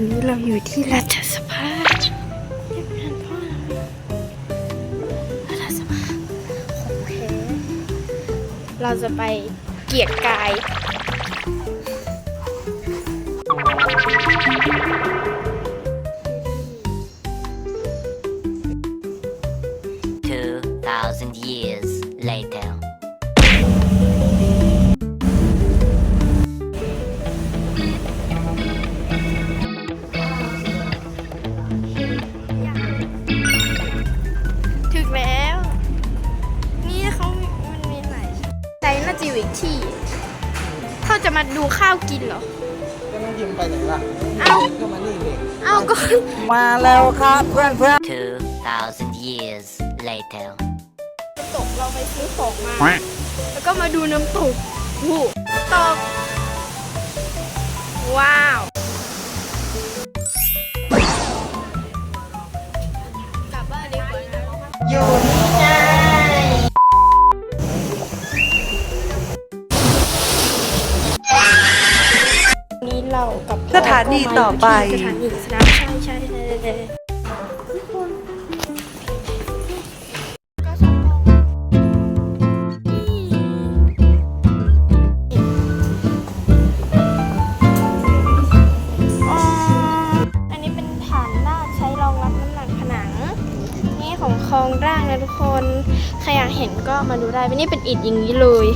ันนี้เราอยู่ที่รัฐสภาเรียกงานพ่อรัฐสภาโอเคเราจะไปเกียรติกาย ที่เขาจะมาดูข้าวกินเหรอ ก็น้องยิมไปไหนล่ะเอ้า ก็มานี่เด็กเอ้าก็ มาแล้วครับเพื่อนเพื่อน2,000 years later. น้ำตกเราไปซื้อของมา แล้วก็มาดูน้ำตกโอ้โหน้ำตก ว้าว กลับบ้านดีกว่านะ อยู่ สถานีต่อไป สถานีสนามใช่ใช่ใช่ใช่อันนี้เป็นฐานรากใช้รองรับน้ำหนักผนัง นี่ของคลองร่างนะทุกคน ใครอยากเห็นก็มาดูได้ นี่เป็นอิฐอย่างนี้เลย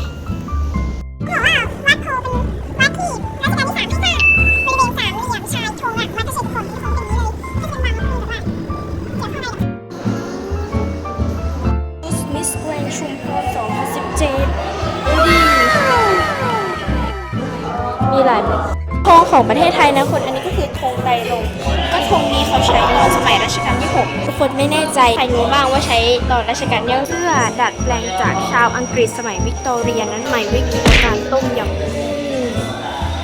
ในมิสแกรนชุมพร2017ดูดิมีหลายแบบธงของประเทศไทยนะคนอันนี้ก็คือธงไตรรงค์ก็ธงนี้เขาใช้ตอนสมัยรัชกาลที่6ทุกคนไม่แน่ใจใครรู้บ้างว่าใช้ตอนรัชกาลที่เพื่อดัดแปลงจากชาวอังกฤษสมัยวิกตอเรียนั้นสมัยวิกฤตการณ์ต้มยำกุ้ง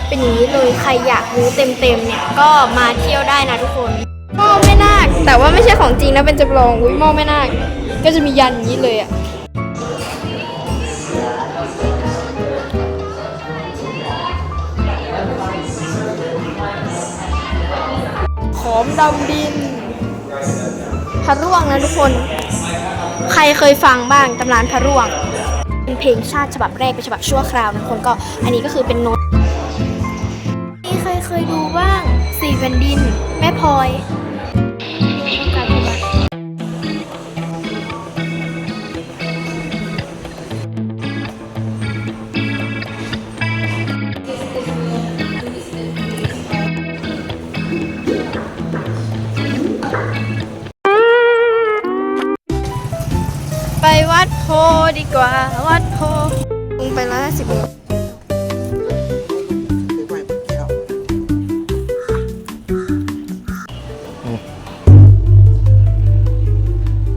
เป็นอย่างนี้เลยใครอยากรู้เต็มๆเนี่ยก็มาเที่ยวได้นะทุกคนหม้อแม่นาค แต่ว่าไม่ใช่ของจริงนะเป็นจำลองอุ้ยหม้อแม่น่าก็จะมียันอย่างนี้เลยอะขอมดำดินพระร่วงนะทุกคน ใครเคยฟังบ้างตำนานพระร่วง เป็นเพลงชาติฉบับแรกเป็นฉบับชั่วคราวนะทุกคนก็อันนี้ก็คือเป็นโน้ตนี่ใครเคยดูบ้างสี่แผ่นดิน แม่พลอย วัดโพดีกว่า วัดโพลงไปละสิบโมงคือไปเที่ยว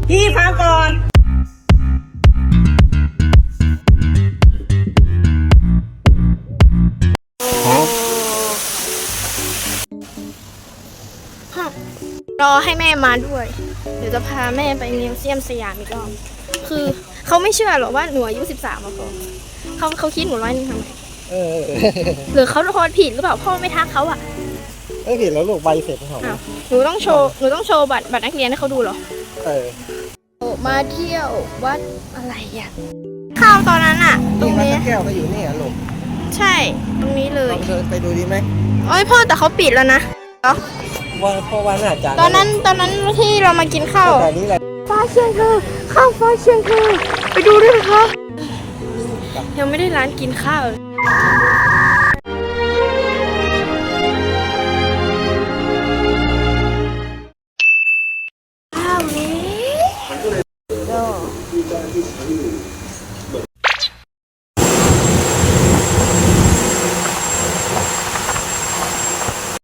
พี่ฟังก่อน รอให้แม่มาด้วย เดี๋ยวจะพาแม่ไปมิวเซียมสยามอีกรอบ คือเขาไม่เชื่อหรอกว่าหนูอายุ13มาก่อนเขาเขาคิดหนูร้อยหนึงทำไมเออหรือเขาโทษผิดหรือเปล่าพ่อไม่ทักเขาอะเอ้ยผิดแล้วลูกใบเสร็จของอ้าวหนูต้องโชว์หนูต้องโชว์บัตรบัตรนักเรียนให้เขาดูเหรอเออมาเที่ยววัดอะไรอะข้าวตอนนั้นอะ ตรนี่งวัดนี้ พระแก้วก็อยู่นี่อะลูกใช่ ตรงนี้เลลยองเดินไปดูดีไหมโอ้ยพ่อแต่เขาปิดแล้วนะเหรอว่าเพราะว่าน่าจะตอนนั้นตอนนั้นที่เรามากินข้าวแต่นี้แหละ ฟ้าเชียงคือ ข้าวฟ้าเชียงคือ ไปดูด้วยนะคะ ยังไม่ได้ร้านกินข้าวเลย